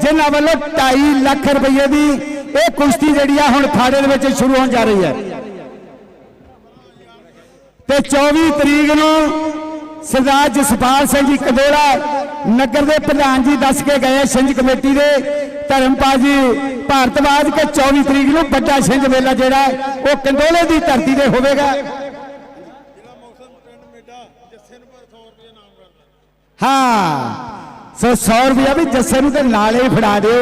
ਜਿਨ੍ਹਾਂ ਵੱਲੋਂ 2.5 ਲੱਖ ਰੁਪਏ ਦੀ ਇਹ ਕੁਸ਼ਤੀ ਜਿਹੜੀ ਆ ਹੁਣ ਖਾੜੇ ਦੇ ਵਿੱਚ ਸ਼ੁਰੂ ਹੋਣ ਜਾ ਰਹੀ ਹੈ। ਤੇ 24 ਤਰੀਕ ਨੂੰ ਸਰਦਾਰ ਜਸਪਾਲ ਸਿੰਘ ਜੀ ਕੰਦੋਲਾ ਨਗਰ ਦੇ ਪ੍ਰਧਾਨ ਜੀ ਦੱਸ ਕੇ ਗਏ ਛਿੰਝ ਕਮੇਟੀ ਦੇ। ਧਰਮਪਾਲ ਜੀ ਭਾਰਤਵਾਜ ਕੇ 24 ਤਰੀਕ ਨੂੰ ਵੱਡਾ ਛਿੰਝ ਮੇਲਾ ਜਿਹੜਾ ਉਹ ਕੰਦੋਲੇ ਦੀ ਧਰਤੀ ਤੇ ਹੋਵੇਗਾ। ਹਾਂ। ਸੋ 100 ਰੁਪਇਆ ਵੀ ਜੱਸੇ ਨੂੰ ਤੇ ਨਾਲੇ ਹੀ ਫੜਾ ਦਿਓ।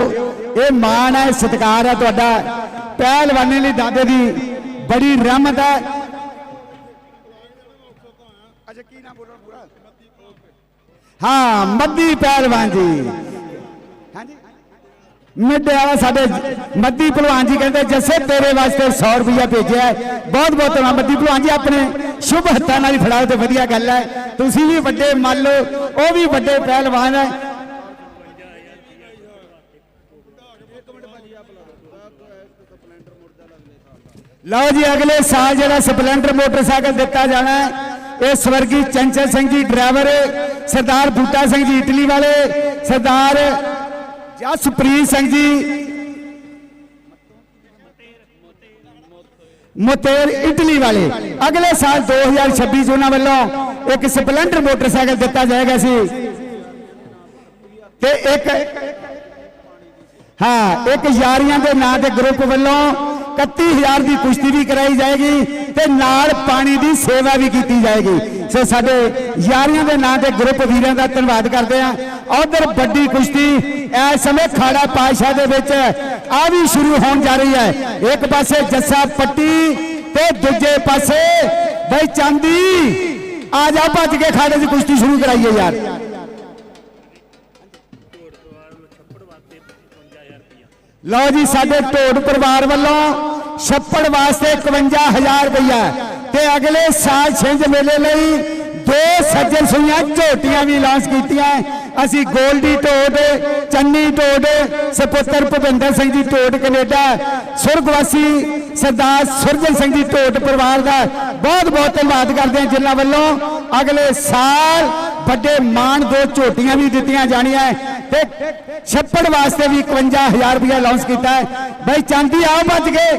ਇਹ ਮਾਣ ਹੈ ਸਤਿਕਾਰ ਹੈ ਤੁਹਾਡਾ। ਪਹਿਲਵਾਨੀ ਲਈ ਦਾਦੇ ਦੀ ਬੜੀ ਰਹਿਮਤ ਹੈ ਹਾਂ ਮੱਦੀ ਪਹਿਲਵਾਨ ਜੀ। ਹਾਂਜੀ। ਮਿੱਡੇ ਵਾਲਾ ਸਾਡੇ ਮੱਦੀ ਪਹਿਲਵਾਨ ਜੀ ਕਹਿੰਦੇ ਜੱਸੇ ਤੇਰੇ ਵਾਸਤੇ 100 ਰੁਪਇਆ ਭੇਜਿਆ। ਬਹੁਤ ਬਹੁਤ ਧੰਨਵਾਦ। ਮੱਦੀ ਪਹਿਲਵਾਨ ਜੀ ਆਪਣੇ ਸ਼ੁਭ ਹੱਥਾਂ ਨਾਲ ਹੀ ਫੜਾਓ ਤੇ ਵਧੀਆ ਗੱਲ ਹੈ। ਤੁਸੀਂ ਵੀ ਵੱਡੇ ਮੰਨ ਲਓ ਉਹ ਵੀ ਵੱਡੇ ਪਹਿਲਵਾਨ ਹੈ। ਲਓ ਜੀ, ਅਗਲੇ ਸਾਲ ਜਿਹੜਾ ਸਪਲੈਂਡਰ ਮੋਟਰਸਾਈਕਲ ਦਿੱਤਾ ਜਾਣਾ ਇਹ ਸਵਰਗੀ ਚੰਚਲ ਸਿੰਘ ਜੀ ਡਰਾਈਵਰ, ਸਰਦਾਰ ਬੂਟਾ ਸਿੰਘ ਜੀ ਇਟਲੀ ਵਾਲੇ, ਸਰਦਾਰ ਜਸਪ੍ਰੀਤ ਸਿੰਘ ਜੀ। ਮੋਤੇਰ ਇਟਲੀ ਵਾਲੇ। ਅਗਲੇ ਸਾਲ 2026 ਚ ਉਹਨਾਂ ਵੱਲੋਂ ਇੱਕ ਸਪਲੈਂਡਰ ਮੋਟਰਸਾਈਕਲ ਦਿੱਤਾ ਜਾਏਗਾ ਸੀ। ਤੇ ਇੱਕ ਹਾਂ, ਇੱਕ ਯਾਰੀਆਂ ਦੇ ਨਾਂ ਦੇ ਗਰੁੱਪ ਵੱਲੋਂ 31000 ਦੀ ਕੁਸ਼ਤੀ ਵੀ ਕਰਾਈ ਜਾਏਗੀ ਤੇ ਨਾਲ ਪਾਣੀ ਦੀ ਸੇਵਾ ਵੀ ਕੀਤੀ ਜਾਏਗੀ। ਸੋ ਸਾਡੇ ਯਾਰੀਆਂ ਦੇ ਨਾਂ ਦੇ ਗਰੁੱਪ ਵੀਰਾਂ ਦਾ ਧੰਨਵਾਦ ਕਰਦੇ ਆ ਉਧਰ ਵੱਡੀ ਕੁਸ਼ਤੀ ਇਸ ਸਮੇਂ ਖਾੜਾ ਪਾਸ਼ਾ ਦੇ ਵਿੱਚ, ਆ ਵੀ ਸ਼ੁਰੂ ਹੋਣ ਜਾ ਰਹੀ ਹੈ। ਇੱਕ ਪਾਸੇ ਜੱਸਾ ਪੱਟੀ ਤੇ ਦੂਜੇ ਪਾਸੇ ਬਈ ਚਾਂਦੀ। ਆ ਜਾ ਭੱਜ ਕੇ ਖਾੜੇ ਦੀ ਕੁਸ਼ਤੀ ਸ਼ੁਰੂ ਕਰਾਈਏ ਯਾਰ। ਲਓ ਜੀ, ਸਾਡੇ ਢੋਡ ਪਰਿਵਾਰ ਵੱਲੋਂ ਛੱਪੜ ਵਾਸਤੇ 51000 ਰੁਪਇਆ ਤੇ ਅਗਲੇ ਸਾਲ ਛਿੰਝ ਮੇਲੇ ਲਈ ਦੋ ਸੱਜਣ ਸੁਈਆਂ ਝੋਟੀਆਂ ਵੀ ਲਾਂਚ ਕੀਤੀਆਂ। ਅਸੀਂ ਗੋਲਡੀ ਢੋਡ, ਚੰਨੀ ਢੋਡ, ਸਪੁੱਤਰ ਭੁਪਿੰਦਰ ਸਿੰਘ ਜੀ ਢੋਡ ਕੈਨੇਡਾ, ਸੁਰਗਵਾਸੀ ਸਰਦਾਰ ਸੁਰਜਨ ਸਿੰਘ ਜੀ ਢੋਡ ਪਰਿਵਾਰ ਦਾ ਬਹੁਤ ਬਹੁਤ ਧੰਨਵਾਦ ਕਰਦੇ ਹਾਂ ਜਿਨ੍ਹਾਂ ਵੱਲੋਂ ਅਗਲੇ ਸਾਲ ਵੱਡੇ ਮਾਣ ਦੋ ਝੋਟੀਆਂ ਵੀ ਦਿੱਤੀਆਂ ਜਾਣੀਆਂ ਤੇ ਛੱਪੜ ਵਾਸਤੇ ਵੀ 51000 ਰੁਪਇਆ ਲਾਂਚ ਕੀਤਾ ਹੈ। ਬਈ ਚਾਂਦੀ ਆਓ ਭੱਜ ਗਏ।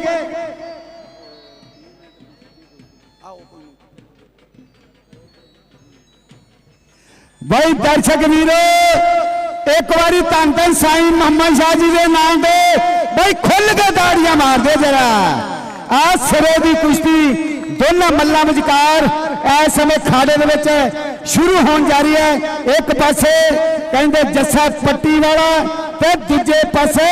ਬਈ ਦਰਸ਼ਕ ਵੀਰੋ, ਇੱਕ ਵਾਰੀ ਧੰਨ ਧੰਨ ਸਾਈਂ ਮੁਹੰਮਦ ਸ਼ਾਹ ਜੀ ਦੇ ਨਾਮ ਦੇ ਬਈ ਖੁੱਲ ਕੇ ਦਾੜੀਆਂ ਮਾਰਦੇ ਜਰਾ। ਆ ਸਿਰੇ ਦੀ ਕੁਸ਼ਤੀ ਦੋਨਾਂ ਮੱਲਾਂ ਵਿਚਕਾਰ ਇਸ ਸਮੇਂ ਖਾੜੇ ਦੇ ਵਿੱਚ ਸ਼ੁਰੂ ਹੋਣ ਜਾ ਰਹੀ ਹੈ। ਇੱਕ ਪਾਸੇ ਕਹਿੰਦੇ ਜੱਸਾ ਪੱਟੀ ਵਾਲਾ ਤੇ ਦੂਜੇ ਪਾਸੇ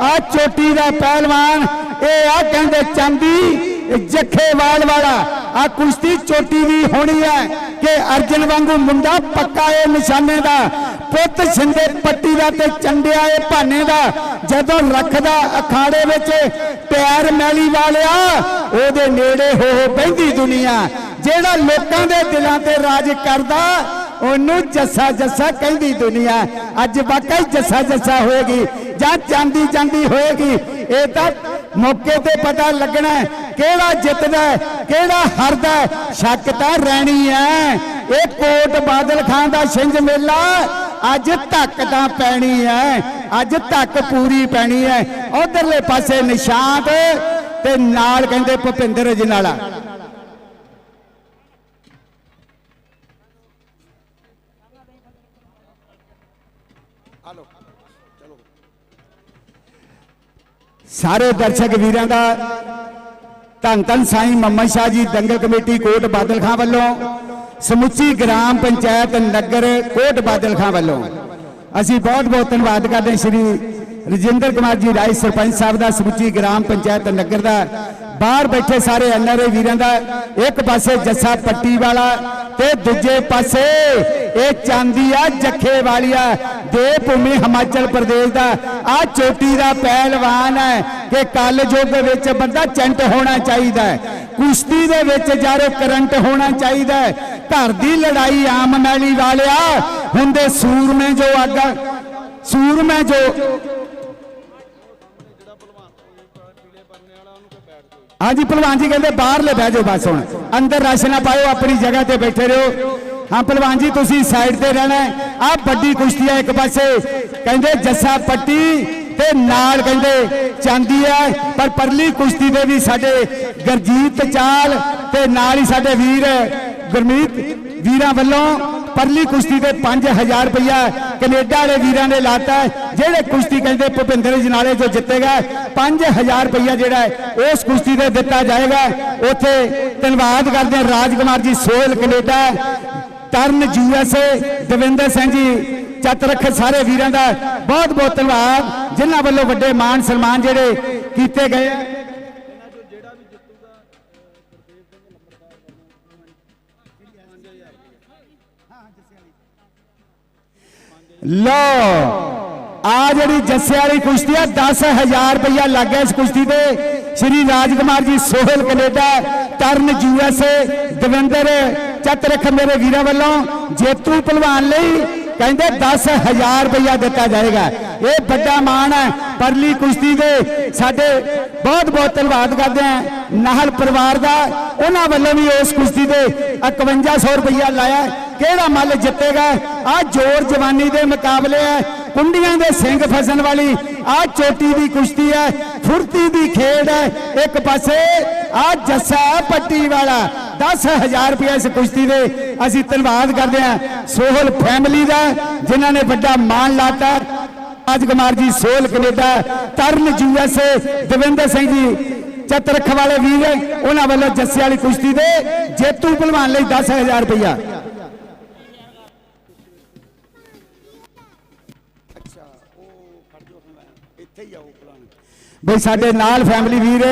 ਆ ਚੋਟੀ ਦਾ ਪਹਿਲਵਾਨ, ਇਹ ਆ ਕਹਿੰਦੇ ਚਾਂਦੀ ਜੱਖੇਵਾਲ ਵਾਲਾ। ਆ ਕੁਸ਼ਤੀ ਚੋਟੀ ਦੀ ਹੋਣੀ ਹੈ ਕਿ ਅਰਜਨ ਵਾਂਗੂ ਮੁੰਡਾ ਪੱਕਾ ਏ ਨਿਸ਼ਾਨੇ ਦਾ, ਪੁੱਤ ਸਿੰਦੇ ਪੱਟੀ ਦਾ ਤੇ ਚੰਡਿਆ ਏ ਭਾਨੇ ਦਾ। ਜਦੋਂ ਰੱਖਦਾ ਅਖਾੜੇ ਵਿੱਚ ਪਿਆਰ ਮੈਲੀ ਵਾਲਿਆ, ਉਹਦੇ ਨੇੜੇ ਹੋ ਪੈਂਦੀ ਬਹਿੰਦੀ ਦੁਨੀਆ। ਜਿਹੜਾ ਲੋਕਾਂ ਦੇ ਦਿਲਾਂ ਤੇ ਰਾਜ ਕਰਦਾ, ਉਹਨੂੰ ਜੱਸਾ ਜੱਸਾ ਕਹਿੰਦੀ ਦੁਨੀਆ। ਅੱਜ ਵਾਕਈ ਜੱਸਾ ਜੱਸਾ ਹੋਏਗੀ, ਜਾਂ ਜਾਂਦੀ ਜਾਂਦੀ ਹੋਏਗੀ। ਇਹ ਤਾਂ ਮੌਕੇ ਤੇ ਪਤਾ ਲੱਗਣਾ ਕਿਹੜਾ ਜਿੱਤਦਾ ਕਿਹੜਾ ਹਾਰਦਾ ਸ਼ੱਕ ਤਾਂ ਰਹਿਣੀ ਹੈ। ਇਹ ਕੋਟ ਬਾਦਲ ਖਾਨ ਦਾ ਛਿੰਝ ਮੇਲਾ, ਅੱਜ ਧੱਕ ਤਾਂ ਪੈਣੀ ਹੈ। ਅੱਜ ਧੱਕ ਪੂਰੀ ਪੈਣੀ ਹੈ। ਉਧਰਲੇ ਪਾਸੇ ਨਿਸ਼ਾਂਤ, ਤੇ ਨਾਲ ਕਹਿੰਦੇ ਭੁਪਿੰਦਰ ਅਜਨਾਲਾ ਸਾਰੇ ਦਰਸ਼ਕ ਵੀਰਾਂ ਦਾ ਧੰਨ ਧੰਨ ਸਾਈਂ ਮੁਹੰਮਦ ਸ਼ਾਹ ਜੀ ਦੰਗਲ ਕਮੇਟੀ ਕੋਟ ਬਾਦਲ ਖਾਂ ਵੱਲੋਂ, ਸਮੁੱਚੀ ਗ੍ਰਾਮ ਪੰਚਾਇਤ ਨਗਰ ਕੋਟ ਬਾਦਲ ਖਾਂ ਵੱਲੋਂ। ਅਸੀਂ ਬਹੁਤ ਬਹੁਤ ਧੰਨਵਾਦ ਕਰਦੇ ਹਾਂ ਸ਼੍ਰੀ ਰਜਿੰਦਰ ਕੁਮਾਰ ਜੀ ਰਾਏ ਸਰਪੰਚ ਸਾਹਿਬ ਦਾ, ਸਮੁੱਚੀ ਗ੍ਰਾਮ ਪੰਚਾਇਤ ਨਗਰ ਦਾ। ਬਾਹਰ ਬੈਠੇ ਸਾਰੇ ਐਨਆਰਏ ਵੀਰਾਂ ਦਾ, ਇੱਕ ਪਾਸੇ ਜੱਸਾ ਪੱਟੀ ਵਾਲਾ ਤੇ ਦੂਜੇ ਪਾਸੇ ਇਹ ਚਾਂਦੀ ਆ, ਜੱਖੇ ਵਾਲੀਆ ਦੇ ਭੂਮੀ ਹਿਮਾਚਲ ਪ੍ਰਦੇਸ਼ ਦਾ, ਆ ਚੋਟੀ ਦਾ ਪਹਿਲਵਾਨ ਹੈ ਕਿ ਕੱਲ ਯੁੱਗ ਵਿੱਚ ਬੰਦਾ ਚੈਂਟ ਹੋਣਾ ਚਾਹੀਦਾ ਹੈ। ਕੁਸ਼ਤੀ ਦੇ ਵਿੱਚ ਜਾਰੋ ਕਰੰਟ ਹੋਣਾ ਚਾਹੀਦਾ ਹੈ। ਘਰ ਦੀ ਲੜਾਈ ਆਮ ਨਾਲੀ ਵਾਲਿਆ ਹੁੰਦੇ ਸੂਰਮੇ ਜੋ ਆਗਾ ਸੂਰਮੇ ਜੋ ਹਾਂਜੀ ਪਹਿਲਵਾਨ ਜੀ ਕਹਿੰਦੇ ਬਾਹਰਲੇ ਬਹਿ ਜਾਓ ਬਸ ਹੁਣ। ਅੰਦਰ ਰਸ਼ ਨਾ ਪਾਇਓ, ਆਪਣੀ ਜਗ੍ਹਾ ਤੇ ਬੈਠੇ ਰਹੋ। ਹਾਂ ਪਹਿਲਵਾਨ ਜੀ, ਤੁਸੀਂ ਸਾਈਡ ਤੇ ਰਹਿਣਾ ਆ ਵੱਡੀ ਕੁਸ਼ਤੀ ਹੈ ਇੱਕ ਪਾਸੇ। ਕਹਿੰਦੇ ਜੱਸਾ ਪੱਟੀ ਤੇ ਨਾਲ ਕਹਿੰਦੇ ਚਾਂਦੀ ਹੈ। ਪਰ ਪਰਲੀ ਕੁਸ਼ਤੀ ਦੇ ਵੀ ਸਾਡੇ ਗਰਜੀਤ ਚਾਲ ਤੇ ਨਾਲ ਹੀ ਸਾਡੇ ਵੀਰ ਗੁਰਮੀਤ ਵੀਰਾਂ ਵੱਲੋਂ ਪਰਲੀ ਕੁਸ਼ਤੀ ਤੇ 5000 ਰੁਪਇਆ ਕੈਨੇਡਾ ਵਾਲੇ ਵੀਰਾਂ ਨੇ ਲਾਤਾ ਜਿਹੜੇ ਕੁਸ਼ਤੀ ਕਹਿੰਦੇ ਭੁਪਿੰਦਰ ਜਨਾਲੇ ਜੋ ਜਿੱਤੇਗਾ 5000 ਰੁਪਇਆ ਜਿਹੜਾ ਉਸ ਕੁਸ਼ਤੀ ਤੇ ਦਿੱਤਾ ਜਾਏਗਾ। ਉੱਥੇ ਧੰਨਵਾਦ ਕਰਦੇ ਹਾਂ ਰਾਜਕੁਮਾਰ ਜੀ ਸੋਹਲ ਕੈਨੇਡਾ। ਟਰਨ ਯੂਐਸਏ ਦਵਿੰਦਰ ਸਿੰਘ ਜੀ ਚੱਤ ਰੱਖ ਸਾਰੇ ਵੀਰਾਂ ਦਾ ਬਹੁਤ ਬਹੁਤ ਧੰਨਵਾਦ, ਜਿਨ੍ਹਾਂ ਵੱਲੋਂ ਵੱਡੇ ਮਾਣ ਸਨਮਾਨ ਜਿਹੜੇ ਕੀਤੇ ਗਏ ਆ। ਲੋ ਆ ਜਿਹੜੀ ਜੱਸੇ ਵਾਲੀ ਕੁਸ਼ਤੀ ਆ 10000 ਰੁਪਇਆ ਲੱਗ ਗਿਆ ਇਸ ਕੁਸ਼ਤੀ ਤੇ। ਸ਼੍ਰੀ ਰਾਜਕੁਮਾਰ ਜੀ, ਸੋਹਲ ਕੈਨੇਡਾ ਟਰਨ ਯੂਐਸਏ ਦਵਿੰਦਰ ਚੱਤ ਰੱਖ ਮੇਰੇ ਵੀਰਾਂ ਵੱਲੋਂ ਜੇਤੂ ਪਹਿਲਵਾਨ ਲਈ ਕਹਿੰਦੇ 10000 ਰੁਪਇਆ ਦਿੱਤਾ ਜਾਏਗਾ। ਇਹ ਵੱਡਾ ਮਾਣ ਹੈ, ਪਰਲੀ ਕੁਸ਼ਤੀ ਦੇ ਸਾਡੇ ਬਹੁਤ ਬਹੁਤ ਧੰਨਵਾਦ ਕਰਦੇ ਹਾਂ। ਨਾਹਲ ਪਰਿਵਾਰ ਦਾ, ਉਹਨਾਂ ਵੱਲੋਂ ਵੀ ਉਸ ਕੁਸ਼ਤੀ ਦੇ 5100 ਰੁਪਇਆ ਲਾਇਆ। ਕਿਹੜਾ ਮੱਲ ਜਿੱਤੇਗਾ? ਆ ਜੋਰ ਜਵਾਨੀ ਦੇ ਮੁਕਾਬਲੇ ਹੈ। ਕੁੰਡੀਆਂ ਦੇ ਸਿੰਘ ਫਸਣ ਵਾਲੀ ਆ ਚੋਟੀ ਦੀ ਕੁਸ਼ਤੀ ਹੈ। ਫੁਰਤੀ ਦੀ ਖੇਡ ਹੈ। ਇੱਕ ਪਾਸੇ ਆ ਜੱਸਾ ਪੱਟੀ ਵਾਲਾ। 10000 ਰੁਪਏ ਇਸ ਕੁਸ਼ਤੀ ਦੇ ਅਸੀਂ ਧੰਨਵਾਦ ਕਰਦੇ ਹਾਂ। ਸੋਹਲ ਫੈਮਿਲੀ ਦਾ, ਜਿਨ੍ਹਾਂ ਨੇ ਵੱਡਾ ਮਾਣ ਲਾਤਾ। ਰਾਜਕੁਮਾਰ ਜੀ ਸੋਹਲ ਕੈਨੇਡਾ, ਤਰਨ ਯੂਐਸਏ ਦਵਿੰਦਰ ਸਿੰਘ ਜੀ ਚਤਰਖ ਵਾਲੇ ਵੀਰ, ਉਹਨਾਂ ਵੱਲੋਂ ਜੱਸੇ ਵਾਲੀ ਕੁਸ਼ਤੀ ਦੇ ਜੇਤੂ ਪਹਿਲਵਾਨ ਲਈ 10000 ਰੁਪਇਆ। ਬਈ ਸਾਡੇ ਨਾਲ ਫੈਮਿਲੀ ਵੀਰ,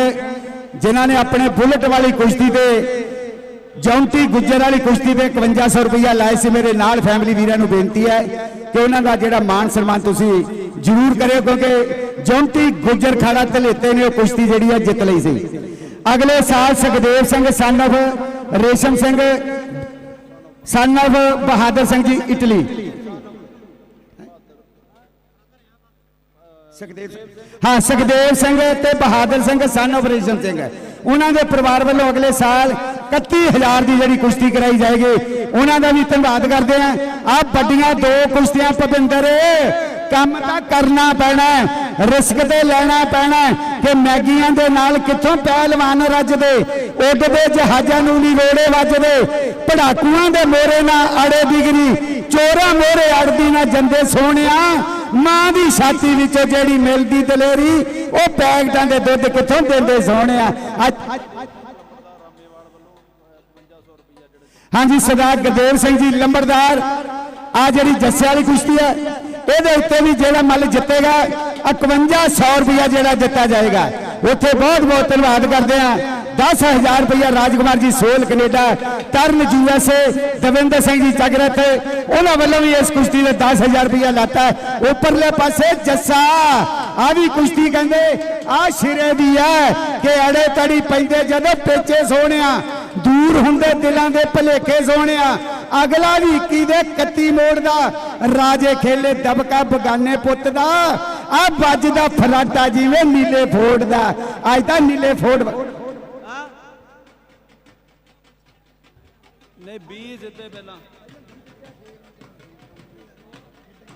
ਜਿਨ੍ਹਾਂ ਨੇ ਆਪਣੇ ਬੁਲਟ ਵਾਲੀ ਕੁਸ਼ਤੀ ਤੇ ਜੌਂਟੀ ਗੁੱਜਰ ਵਾਲੀ ਕੁਸ਼ਤੀ ਤੇ 5100 ਰੁਪਇਆ ਲਾਏ ਸੀ। ਮੇਰੇ ਨਾਲ ਫੈਮਿਲੀ ਵੀਰਾਂ ਨੂੰ ਬੇਨਤੀ ਹੈ ਕਿ ਉਹਨਾਂ ਦਾ ਜਿਹੜਾ ਮਾਣ ਸਨਮਾਨ ਤੁਸੀਂ ਜ਼ਰੂਰ ਕਰਿਓ ਕਿਉਂਕਿ ਜੌਂਟੀ ਗੁੱਜਰ ਖਾੜਾ ਧਲੇਤੇ ਨੇ ਉਹ ਕੁਸ਼ਤੀ ਜਿਹੜੀ ਹੈ ਜਿੱਤ ਲਈ ਸੀ। ਅਗਲੇ ਸਾਲ ਸੁਖਦੇਵ ਸਿੰਘ ਸਨ of Resham Singh son of Bahadur Singh ji Italy. Sukhdev ਹਾਂ ਸੁਖਦੇਵ ਸਿੰਘ ਤੇ ਬਹਾਦਰ ਸਿੰਘ ਸਨ of ਰੇਸ਼ਮ ਸਿੰਘ। ਉਹਨਾਂ ਦੇ ਪਰਿਵਾਰ ਵੱਲੋਂ ਅਗਲੇ ਸਾਲ 31000 ਦੀ ਜਿਹੜੀ ਕੁਸ਼ਤੀ ਕਰਾਈ ਜਾਏਗੀ, ਉਹਨਾਂ ਦਾ ਵੀ ਧੰਨਵਾਦ ਕਰਦੇ ਆ ਆ ਵੱਡੀਆਂ ਦੋ ਕੁਸ਼ਤੀਆਂ ਭਵਿੰਦਰ ਕੰਮ ਤਾਂ ਕਰਨਾ ਪੈਣਾ ਰਿਸਕ ਤੇ ਲੈਣਾ ਪੈਣਾ ਕਿ ਮੈਗੀਆਂ ਦੇ ਨਾਲ ਕਿੱਥੋਂ ਪਹਿਲਵਾਨ ਰੱਜਦੇ ਉੱਡਦੇ ਜਹਾਜ਼ਾਂ ਨੂੰ ਨਹੀਂ ਰੋੜੇ ਵੱਜਦੇ ਪੜਾਕੂਆਂ ਦੇ ਮੋਰੇ ਨਾਲ ਅੜੇ ਬਿਗਰੀ ਚੋਰਾਂ ਮੋਰੇ ਅੜਦੀ ਨਾ ਜੰਦੇ ਸੋਹਣਿਆ। ਮਾਂ ਦੀ ਛਾਤੀ ਵਿੱਚੋਂ ਜਿਹੜੀ ਮਿਲਦੀ ਦਲੇਰੀ, ਉਹ ਪੈਕਟਾਂ ਦੇ ਦੁੱਧ ਕਿੱਥੋਂ ਦਿੰਦੇ ਸੋਹਣਿਆ? ਹਾਂਜੀ, ਸਰਦਾਰ ਗਦੇਵ ਸਿੰਘ ਜੀ, ਲੰਬੜਦਾਰ। ਆ ਜਿਹੜੀ ਜੱਸੇ ਵਾਲੀ ਕੁਸ਼ਤੀ ਹੈ ਇਹਦੇ ਉੱਤੇ ਵੀ ਜਿਹੜਾ ਮੱਲ ਜਿੱਤੇਗਾ 5100 ਰੁਪਇਆ ਜਿਹੜਾ ਦਿੱਤਾ ਜਾਏਗਾ। ਉੱਥੇ ਬਹੁਤ ਬਹੁਤ ਧੰਨਵਾਦ ਕਰਦੇ ਆ 10000 ਰੁਪਇਆ ਰਾਜਕੁਮਾਰ ਜੀ ਸੋਲ ਕੈਨੇਡਾ ਤਰਨ ਯੂਐਸਏ ਦਵਿੰਦਰ ਸਿੰਘ ਜੀ ਜਗਰਤ ਉਹਨਾਂ ਵੱਲੋਂ ਵੀ ਇਸ ਕੁਸ਼ਤੀ ਦੇ 10000 ਰੁਪਇਆ ਲਾਤਾ ਉੱਪਰਲੇ ਪਾਸੇ ਜੱਸਾ ਆ ਵੀ ਕੁਸ਼ਤੀ ਕਹਿੰਦੇ ਆ ਸ਼ਿਰੇ ਦੀ ਹੈ ਕਿ ਅੜੇ ਤੜੀ ਪੈਂਦੇ ਜਦੋਂ ਪੇਚੇ ਸੋਹਣਿਆ ਦੂਰ ਹੁੰਦੇ ਦਿਲਾਂ ਦੇ ਭਲੇਖੇ ਸੋਹਣਿਆ ਅਗਲਾ ਵੀ ਕੀ ਕੱਤੀ ਮੋੜ ਦਾ ਰਾਜੇ ਖੇਲੇ ਦਬਕਾ ਬਗਾਨੇ ਪੁੱਤ ਦਾ ਆ ਵੱਜਦਾ ਫਰਾਟਾ ਜਿਵੇਂ ਨੀਲੇ ਫੋੜ ਦਾ ਅੱਜ ਤਾਂ ਨੀਲੇ ਫੋੜ ਨਹੀਂ 20 ਸਿੱਧੇ ਪਹਿਲਾਂ।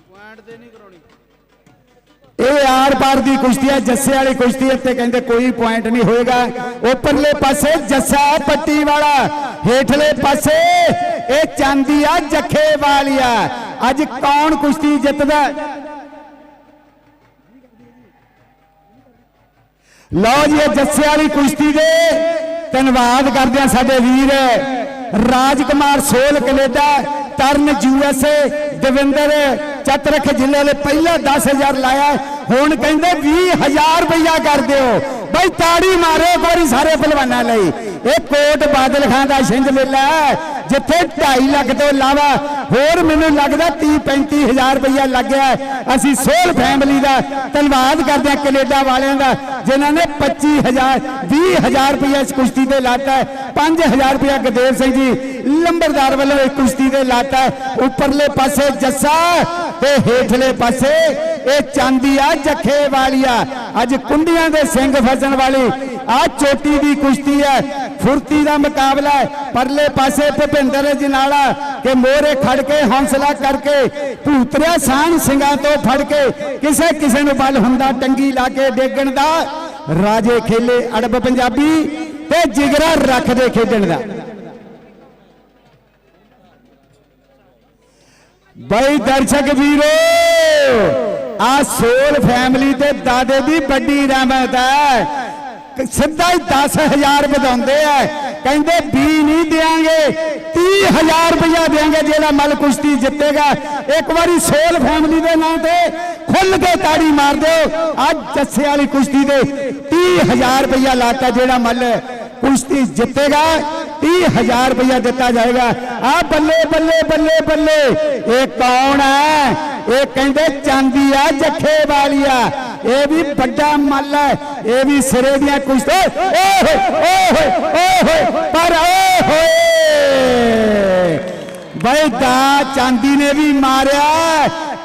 ਪੁਆਇੰਟ ਤੇ ਨਹੀਂ ਕਰਾਉਣੀ। ਇਹ ਆਰ ਪਾਰ ਦੀ ਕੁਸ਼ਤੀ ਹੈ, ਜੱਸੇ ਵਾਲੀ ਕੁਸ਼ਤੀ ਇੱਥੇ ਕਹਿੰਦੇ ਕੋਈ ਪੁਆਇੰਟ ਨਹੀਂ ਹੋਏਗਾ। ਉੱਪਰਲੇ ਪਾਸੇ ਜੱਸਾ ਪੱਟੀ ਵਾਲਾ, ਹੇਠਲੇ ਪਾਸੇ ਇਹ ਚਾਂਦੀ ਆ ਜੱਖੇ ਵਾਲੀਆ ਅੱਜ ਕੌਣ ਕੁਸ਼ਤੀ ਜਿੱਤਦਾ? ਲਓ ਜੀ, ਇਹ ਜੱਸੇ ਵਾਲੀ ਕੁਸ਼ਤੀ ਦੇ ਧੰਨਵਾਦ ਕਰਦੇ ਆ ਸਾਡੇ ਵੀਰ। ਰਾਜ ਕੁਮਾਰ ਸੋਲ ਕੈਨੇਡਾ ਤਰਨ ਯੂਐਸਏ ਦਵਿੰਦਰ ਚਤਰਖ ਜ਼ਿਲ੍ਹੇ ਨੇ ਪਹਿਲਾਂ 10000 ਲਾਇਆ ਹੁਣ ਕਹਿੰਦੇ 20000 ਰੁਪਇਆ ਕਰ ਦਿਓ। ਬਈ ਤਾੜੀ ਮਾਰੋ ਗੋਰੀ ਸਾਰੇ ਪਹਿਲਵਾਨਾਂ ਲਈ। ਇਹ ਕੋਟ ਬਾਦਲ ਖਾਨ ਦਾ ਛਿੰਝ ਮੇਲਾ ਹੈ, ਜਿੱਥੇ 2.5 ਲੱਖ ਤੋਂ ਇਲਾਵਾ ਹੋਰ ਮੈਨੂੰ ਲੱਗਦਾ 30 35000 ਰੁਪਇਆ ਲੱਗਿਆ ਅਸੀਂ ਸੋਲ ਫੈਮਿਲੀ ਦਾ ਧੰਨਵਾਦ ਕਰਦੇ ਹਾਂ ਕੈਨੇਡਾ ਵਾਲਿਆਂ ਦਾ, ਜਿਨ੍ਹਾਂ ਨੇ 25000 20000 ਰੁਪਇਆ ਇਸ ਕੁਸ਼ਤੀ ਤੇ ਲਾਤਾ ਹੈ। 5000 ਰੁਪਇਆ ਗਦੇਵ ਸਿੰਘ ਜੀ ਲੰਬਰਦਾਰ ਵੱਲੋਂ ਇਸ ਕੁਸ਼ਤੀ ਤੇ ਲਾਤਾ ਉੱਪਰਲੇ ਪਾਸੇ ਜੱਸਾ ਤੇ ਹੇਠਲੇ ਪਾਸੇ ਇਹ ਚਾਂਦੀ ਆ ਜੱਖੇ ਵਾਲੀਆ ਅੱਜ ਕੁੰਡੀਆਂ ਦੇ ਸਿੰਘ ਫਸਣ ਵਾਲੀ ਆ ਚੋਟੀ ਦੀ ਕੁਸ਼ਤੀ ਹੈ। ਫੁਰਤੀ ਦਾ ਮੁਕਾਬਲਾ ਹੈ। ਪਰਲੇ ਪਾਸੇ ਭੁਪਿੰਦਰ ਜਨਾਲਾ ਕਿ ਮੋਰੇ ਖੜ ਕੇ ਹੌਸਲਾ ਕਰਕੇ ਭੂਤਰਿਆ ਸਾਨ ਸਿੰਘਾਂ ਤੋਂ ਫੜ ਕੇ ਕਿਸੇ ਕਿਸੇ ਨੂੰ ਬਲ ਹੁੰਦਾ ਟੰਗੀ ਲਾ ਕੇ ਡੇਗਣ ਦਾ। ਰਾਜੇ ਖੇਲੇ ਅੜਬ ਪੰਜਾਬੀ ਤੇ ਜਿਗਰਾ ਰੱਖਦੇ ਖੇਡਣ ਦਾ। ਬਈ ਦਰਸ਼ਕ ਵੀਰੋ ਆ ਸੋਲ ਫੈਮਿਲੀ ਤੇ ਦਾਦੇ ਦੀ ਵੱਡੀ ਰਹਿਮਤ ਹੈ। ਸਿੱਧਾ ਹੀ 10000 ਵਧਾਉਂਦੇ ਆ। ਕਹਿੰਦੇ 20 ਨਹੀਂ ਦੇਾਂਗੇ 30000 ਰੁਪਇਆ ਦੇਾਂਗੇ ਜਿਹੜਾ ਮਲ ਕੁਸ਼ਤੀ ਜਿੱਤੇਗਾ। ਇੱਕ ਵਾਰੀ ਸੋਲ ਫੈਮਿਲੀ ਦੇ ਨਾਂ ਤੇ ਖੁੱਲ ਕੇ ਤਾੜੀ ਮਾਰ ਦਿਓ। ਅੱਜ ਜੱਸੇ ਵਾਲੀ ਕੁਸ਼ਤੀ ਦੇ 30000 ਰੁਪਇਆ ਲਾਤਾ ਜਿਹੜਾ ਮੱਲ ਕੁਸ਼ਤੀ ਜਿੱਤੇਗਾ। 30000 ਰੁਪਇਆ ਦਿੱਤਾ ਜਾਏਗਾ ਆ ਬੱਲੇ ਬੱਲੇ ਬੱਲੇ ਬੱਲੇ ਇਹ ਕੌਣ ਹੈ ਇਹ ਕਹਿੰਦੇ ਚਾਂਦੀ ਆ ਜੱਖੇ ਵਾਲੀਆ ਇਹ ਵੀ ਵੱਡਾ ਮੱਲ ਹੈ ਇਹ ਵੀ ਸਿਰੇ ਦੀਆਂ ਕੁਸ਼ਤੀ ਓਏ ਹੋਏ ਓਏ ਹੋਏ ਓਏ ਹੋਏ ਪਰ ਓਏ ਹੋਏ ਬਈ ਦਾ ਚਾਂਦੀ ਨੇ ਵੀ ਮਾਰਿਆ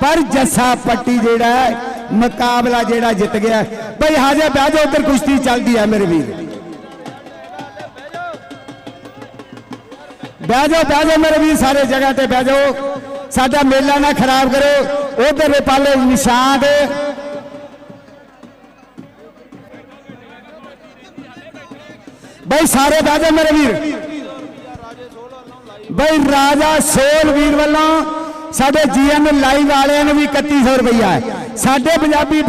ਪਰ ਜੱਸਾ ਪੱਟੀ ਜਿਹੜਾ ਹੈ, ਮੁਕਾਬਲਾ ਜਿਹੜਾ ਜਿੱਤ ਗਿਆ ਬਈ ਹਾਜੇ ਬਹਿ ਜਾਓ ਉੱਧਰ ਕੁਸ਼ਤੀ ਚੱਲਦੀ ਹੈ ਬਹਿ ਜਾਓ ਬਹਿ ਜਾਓ ਮੇਰੇ ਵੀਰ, ਸਾਰੇ ਜਗ੍ਹਾ ਤੇ ਬਹਿ ਜਾਓ। ਸਾਡਾ ਮੇਲਾ ਨਾ ਖਰਾਬ ਕਰੋ। ਉਧਰ ਪਾਲੇ ਨਿਸ਼ਾਨ ਦੇ। ਬਈ ਸਾਰੇ ਬਹਿ ਜਾਓ ਮੇਰੇ ਵੀਰ। ਬਈ ਰਾਜਾ ਸੋਲ ਵੀਰ ਵੱਲੋਂ ਸਾਡੇ ਜੀਐਨ ਲਾਈਵ ਵਾਲਿਆਂ ਨੂੰ ਵੀ 3100 ਰੁਪਈਆ ਹੈ। ਸਾਡੇ ਪੰਜਾਬੀ